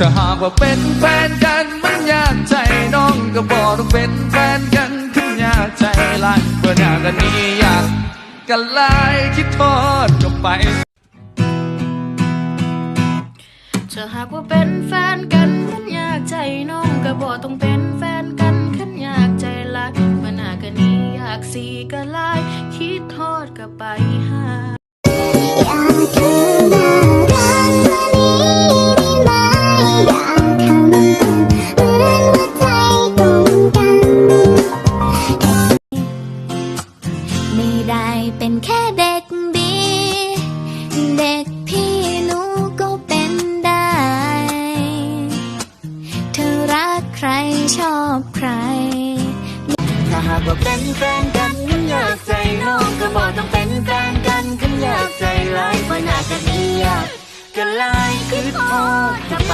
ถ้าหากว่าเป็นแฟนกันมันยากใจน้องก็บอกต้องเป็นแฟนกันขึ้นยากใจลายเมื่อหน้ากันนี้อยากกันลายคิดทอดก็ไปถ้าหากว่าเป็นแฟนกันขันยากใจน้องก็บอกต้องเป็นแฟนกันขันยากใจลายเมื่อหน้ากันนี้อยากสีก็ลายคิดทอดก็ไปห ไม่ได้เป็นแค่เด็กดี เด็กพี่หนูก็เป็นได้ เธอรักใครชอบใคร ถ้าหากว่าเป็นแฟนกันฉันอยากใจน้องก็บอกต้องเป็นแฟนกันฉันอยากใจร้ายเพราะหน้ากันนี้อยากก็ไล่คือโทษจะไป